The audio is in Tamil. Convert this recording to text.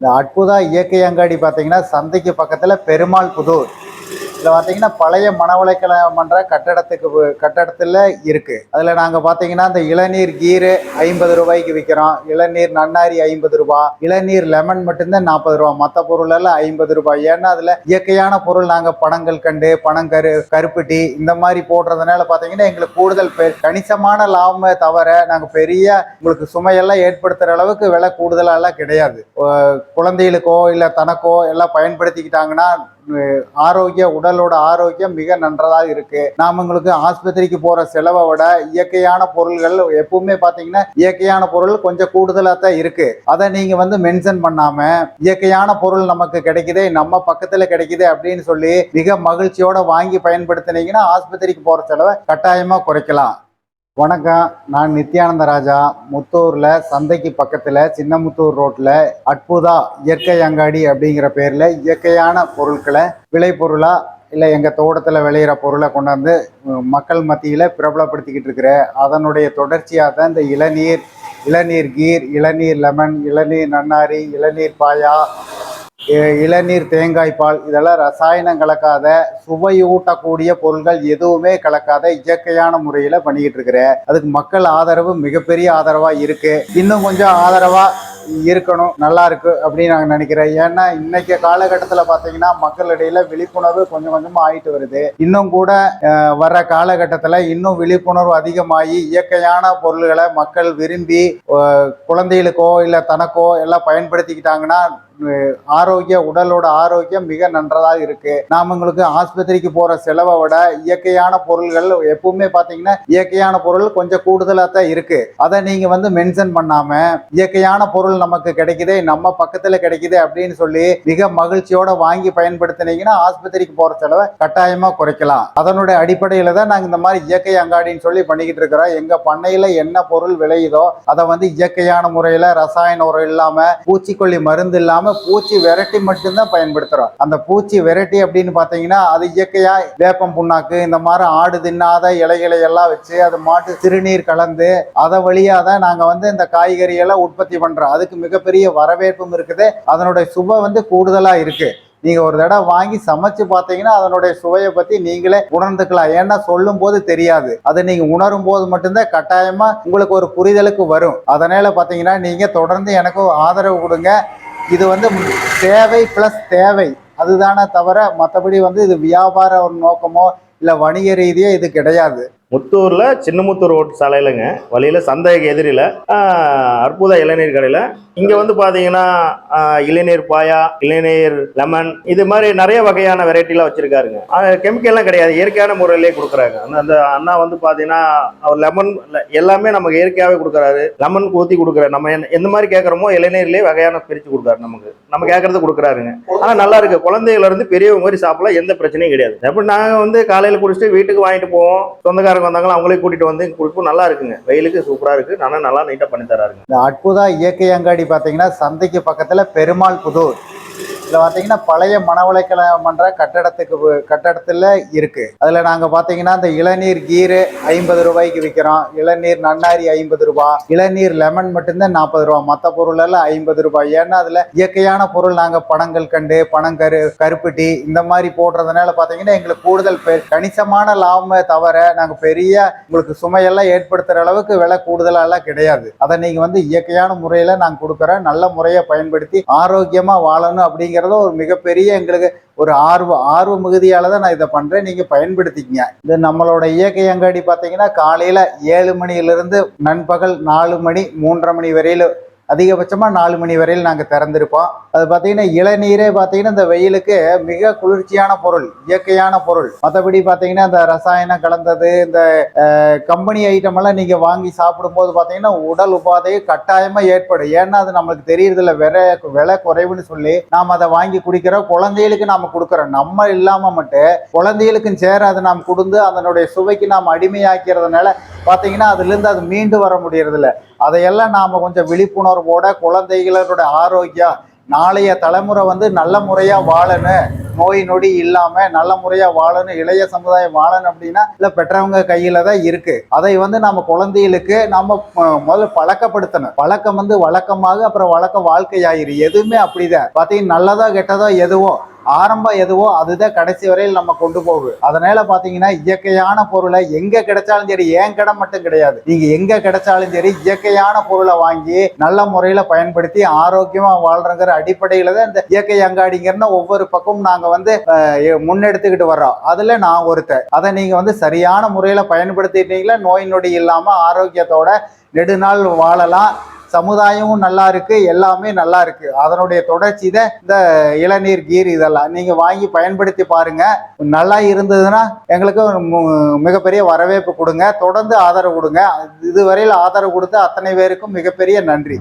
இந்த அற்புதா இயற்கை அங்காடி பார்த்தீங்கன்னா சந்தைக்கு பக்கத்தில் பெருமாள் புதூர். இதில் பார்த்தீங்கன்னா பழைய மனவளைக்கல மன்ற கட்டடத்துக்கு கட்டடத்தில் இருக்கு. அதில் நாங்கள் பார்த்தீங்கன்னா இந்த இளநீர் கீரு ஐம்பது ரூபாய்க்கு விற்கிறோம் இளநீர் நன்னாரி ஐம்பது ரூபாய் இளநீர் லெமன் மட்டும்தான் நாற்பது ரூபா. மற்ற பொருள் எல்லாம் ஐம்பது ரூபாய். ஏன்னா அதில் இயற்கையான பொருள் நாங்கள் பணங்கள் கண்டு பணங்கரு கருப்பட்டி இந்த மாதிரி போடுறதுனால பார்த்தீங்கன்னா எங்களுக்கு கூடுதல் பெ- கணிசமான லாபமே தவிர நாங்கள் பெரிய உங்களுக்கு சுமையெல்லாம் ஏற்படுத்துகிற அளவுக்கு விலை கூடுதலாலாம் கிடையாது. குழந்தைகளுக்கோ இல்லை தனக்கோ எல்லாம் பயன்படுத்திக்கிட்டாங்கன்னா ஆரோக்கிய உடல் உடலோட ஆரோக்கியம் மிக நன்றதாக இருக்கு. நாம உங்களுக்கு ஆஸ்பத்திரிக்கு போற செலவை விட இயற்கையான பொருள்கள் எப்பவுமே பாத்தீங்கன்னா இயற்கையான பொருள் கொஞ்சம் கூடுதலா தான் இருக்கு. அதை நீங்க வந்து மென்ஷன் பண்ணாம இயற்கையான பொருள் நமக்கு கிடைக்குதே நம்ம பக்கத்துல கிடைக்குதே அப்படின்னு சொல்லி மிக மகிழ்ச்சியோட வாங்கி பயன்படுத்தினீங்கன்னா ஆஸ்பத்திரிக்கு போற செலவை கட்டாயமா குறைக்கலாம். வணக்கம். நான் நித்யானந்த ராஜா. முத்தூர்ல சந்தைக்கு பக்கத்துல சின்னமுத்தூர் ரோட்ல அற்புதா இயற்கை அங்காடி அப்படிங்கிற பேர்ல இயற்கையான பொருட்களை விளைபொருளா இல்லை எங்கள் தோட்டத்தில் விளையிற பொருளை கொண்டாந்து மக்கள் மத்தியில் பிரபலப்படுத்திக்கிட்டு இருக்கிற அதனுடைய தொடர்ச்சியாக தான் இந்த இளநீர் இளநீர் கீர் இளநீர் லெமன் இளநீர் நன்னாரி இளநீர் பாயா இளநீர் தேங்காய் பால் இதெல்லாம் ரசாயனம் கலக்காத சுவையூட்டக்கூடிய பொருள்கள் எதுவுமே கலக்காத இயற்கையான முறையில் பண்ணிக்கிட்டு இருக்கிறேன் அதுக்கு மக்கள் ஆதரவு மிகப்பெரிய ஆதரவாக இருக்கு. இன்னும் கொஞ்சம் ஆதரவாக இருக்கணும் நல்லா இருக்கு அப்படின்னு நாங்கள் நினைக்கிறேன். ஏன்னா இன்னைக்கு காலகட்டத்தில் பார்த்தீங்கன்னா மக்களிடையில விழிப்புணர்வு கொஞ்சம் கொஞ்சமாக ஆயிட்டு வருது. இன்னும் கூட வர்ற காலகட்டத்தில் இன்னும் விழிப்புணர்வு அதிகமாகி இயற்கையான பொருள்களை மக்கள் விரும்பி குழந்தைகளுக்கோ இல்லை தனக்கோ எல்லாம் பயன்படுத்திக்கிட்டாங்கன்னா ஆரோக்கிய உடலோட ஆரோக்கியம் மிக நன்றதாக இருக்கு. நாம உங்களுக்கு ஆஸ்பத்திரிக்கு போற செலவை விட இயற்கையான பொருள்கள் எப்பவுமே பாத்தீங்கன்னா இயற்கையான பொருள் கொஞ்சம் கூடுதலா தான் இருக்கு. அதை நீங்க வந்து மென்ஷன் பண்ணாம இயற்கையான பொருள் நமக்கு கிடைக்குதே நம்ம பக்கத்துல கிடைக்குதே அப்படின்னு சொல்லி மிக மகிழ்ச்சியோட வாங்கி பயன்படுத்தினீங்கன்னா ஆஸ்பத்திரிக்கு போற செலவை கட்டாயமா குறைக்கலாம். அதனுடைய அடிப்படையில தான் நாங்க இந்த மாதிரி இயற்கை அங்காடின்னு சொல்லி பண்ணிக்கிட்டு இருக்கிறோம். எங்க பண்ணையில என்ன பொருள் விளையுதோ அதை வந்து இயற்கையான முறையில ரசாயன உரம் இல்லாம பூச்சிக்கொல்லி மருந்து இல்லாம பூச்சி விரட்டி மட்டும்தான் பயன்படுத்துறோம். அந்த பூச்சி விரட்டி அப்படின்னு பாத்தீங்கன்னா அது இயற்கையா வேப்பம் புண்ணாக்கு இந்த மாதிரி ஆடு தின்னாத இலைகளை எல்லாம் வச்சு அது மாட்டு சிறுநீர் கலந்து அதை வழியா தான் நாங்க வந்து இந்த காய்கறிகளை உற்பத்தி பண்றோம். அதுக்கு மிகப்பெரிய வரவேற்பும் இருக்குது. அதனுடைய சுவை வந்து கூடுதலா இருக்கு. நீங்க ஒரு தடவை வாங்கி சமைச்சு பார்த்தீங்கன்னா அதனுடைய சுவையை பத்தி நீங்களே உணர்ந்துக்கலாம். ஏன்னா சொல்லும் போது தெரியாது. அதை நீங்க உணரும் போது மட்டும்தான் கட்டாயமா உங்களுக்கு ஒரு புரிதலுக்கு வரும். அதனால பாத்தீங்கன்னா நீங்க தொடர்ந்து எனக்கு ஆதரவு கொடுங்க. இது வந்து தேவை பிளஸ் தேவை. அதுதானே தவிர மற்றபடி வந்து இது வியாபார ஒரு நோக்கமோ இல்லை வணிக ரீதியோ இது கிடையாது. முத்தூரில் சின்னமுத்தூர் ரோட் சாலையிலங்க. வழியில் சந்தைக்கு எதிரில அற்புத இளநீர் கடையில். இங்கே வந்து பார்த்தீங்கன்னா இளநீர் பாயா இளநீர் லெமன் இது மாதிரி நிறைய வகையான வெரைட்டிலாம் வச்சுருக்காருங்க. கெமிக்கல்லாம் கிடையாது. இயற்கையான முறையிலே கொடுக்குறாங்க. அந்த அந்த அண்ணா வந்து பார்த்தீங்கன்னா அவர் லெமன் எல்லாமே நமக்கு இயற்கையாகவே கொடுக்குறாரு. லெமன் ஊற்றி கொடுக்குறாரு நம்ம என்ன- எந்த மாதிரி கேட்குறோமோ இளநீர்லேயே வகையான பிரித்து கொடுக்குறாரு நமக்கு. நம்ம கேட்குறது கொடுக்குறாருங்க. ஆனால் நல்லா இருக்கு. குழந்தைகள் இருந்து பெரியவங்க மாதிரி சாப்பிடலாம். எந்த பிரச்சனையும் கிடையாது. எப்படி நாங்கள் வந்து காலையில் குடிச்சிட்டு வீட்டுக்கு வாங்கிட்டு போவோம். சொந்தக்காரங்க வந்தாங்களோ அவங்களே கூட்டிட்டு வந்து இங்க குடிப்போம் நல்லா இருக்குங்க. வெயிலுக்கு சூப்பரா இருக்கு. நல்லா நல்லா நீட்டா பண்ணி தராருங்க. இந்த அற்புதா இயற்கை அங்காடி பார்த்தீங்கன்னா சந்தைக்கு பக்கத்தில் பெருமாள் புதூர். இதில் பார்த்தீங்கன்னா பழைய மனவளைக்கல மன்ற கட்டடத்துக்கு கட்டடத்தில் இருக்கு. அதில் நாங்கள் பார்த்தீங்கன்னா இந்த இளநீர் கீரு ஐம்பது ரூபாய்க்கு விற்கிறோம் இளநீர் நன்னாரி ஐம்பது ரூபாய் இளநீர் லெமன் மட்டும்தான் நாற்பது ரூபா. மற்ற பொருள் எல்லாம் ஐம்பது ரூபாய் ஏன்னா அதில் இயற்கையான பொருள் நாங்கள் பணங்கள் கண்டு பணங்கரு கருப்பட்டி இந்த மாதிரி போடுறதுனால பார்த்தீங்கன்னா எங்களுக்கு கூடுதல் கணிசமான லாபமே தவிர நாங்கள் பெரிய உங்களுக்கு சுமையெல்லாம் ஏற்படுத்துகிற அளவுக்கு விலை கூடுதலாலாம் கிடையாது. அதை நீங்கள் வந்து இயற்கையான முறையில் நாங்கள் கொடுக்குறோம் நல்ல முறையை பயன்படுத்தி ஆரோக்கியமாக வாழணும் அப்படிங்கிறத ஒரு மிகப்பெரிய எங்களுக்கு ஒரு ஆர்வம் ஆர்வ மிகுதியால் தான் நான் இதை பண்ணுறேன் நீங்கள் பயன்படுத்திக்கங்க. இது நம்மளோட இயற்கை அங்காடி பார்த்தீங்கன்னா காலையில் ஏழு மணியிலிருந்து நண்பகல் நாலு மணி மூன்றரை மணி வரையிலும் அதிகபட்சமாக நாலு மணி வரையில் நாங்கள் திறந்திருப்போம். அது பார்த்தீங்கன்னா இளநீரே பார்த்தீங்கன்னா இந்த வெயிலுக்கு மிக குளிர்ச்சியான பொருள் இயற்கையான பொருள். மற்றபடி பார்த்தீங்கன்னா இந்த ரசாயனம் கலந்தது இந்த கம்பெனி ஐட்டம் எல்லாம் நீங்கள் வாங்கி சாப்பிடும்போது பார்த்தீங்கன்னா உடல் உபாதையை கட்டாயமாக ஏற்படும். ஏன்னா அது நம்மளுக்கு தெரியறதில்ல விலை விலை குறைவுன்னு சொல்லி நாம் அதை வாங்கி குடிக்கிறோம். குழந்தைகளுக்கு நாம் கொடுக்குறோம். நம்ம இல்லாமல் மட்டும் குழந்தைகளுக்கும் சேர அதை நாம் கொடுத்து அதனுடைய சுவைக்கு நாம் அடிமையாக்கிறதுனால பார்த்தீங்கன்னா அதுலேருந்து அது மீண்டு வர முடியறதில்ல. அதையெல்லாம் நாம் கொஞ்சம் விழிப்புணர்வு உணர்வோட குழந்தைகளோட ஆரோக்கியம். நாளைய தலைமுறை வந்து நல்ல முறையா வாழணும். நோய் நொடி இல்லாம நல்ல முறையா வாழணும். இளைய சமுதாயம் வாழணும் அப்படின்னா இல்ல பெற்றவங்க கையில தான் இருக்கு. அதை வந்து நம்ம குழந்தைகளுக்கு நம்ம முதல்ல பழக்கப்படுத்தணும். பழக்கம் வந்து வழக்கமாக அப்புறம் வழக்க வாழ்க்கையாயிரு எதுவுமே அப்படிதான். பாத்தீங்கன்னா நல்லதோ கெட்டதோ எதுவும் ஆரம்பம் எதுவோ அதுதான் கடைசி வரையில் நம்ம கொண்டு போகும் அதனால பாத்தீங்கன்னா இயற்கையான பொருளை எங்க கிடைச்சாலும் சரி ஏன் கடை மட்டும் கிடையாது. நீங்க எங்க கிடைச்சாலும் சரி இயற்கையான பொருளை வாங்கி நல்ல முறையில பயன்படுத்தி ஆரோக்கியமா வாழ்றங்கிற அடிப்படையில தான் இந்த இயற்கை அங்காடிங்கிறன ஒவ்வொரு பக்கமும் நாங்க வந்து முன்னெடுத்துக்கிட்டு வர்றோம். அதுல நான் ஒருத்தர் அதை நீங்க வந்து சரியான முறையில பயன்படுத்திட்டீங்களா? நோய் நொடி இல்லாம ஆரோக்கியத்தோட நெடுநாள் வாழலாம். சமுதாயமும் நல்லா இருக்கு எல்லாமே நல்லா இருக்கு. அதனுடைய தொடர்ச்சி தான் இந்த இளநீர் கீர் இதெல்லாம். நீங்க வாங்கி பயன்படுத்தி பாருங்க. நல்லா இருந்ததுன்னா எங்களுக்கு மு- மிகப்பெரிய வரவேற்பு கொடுங்க. தொடர்ந்து ஆதரவு கொடுங்க. இதுவரையில் ஆதரவு கொடுத்த அத்தனை பேருக்கும் மிகப்பெரிய நன்றி.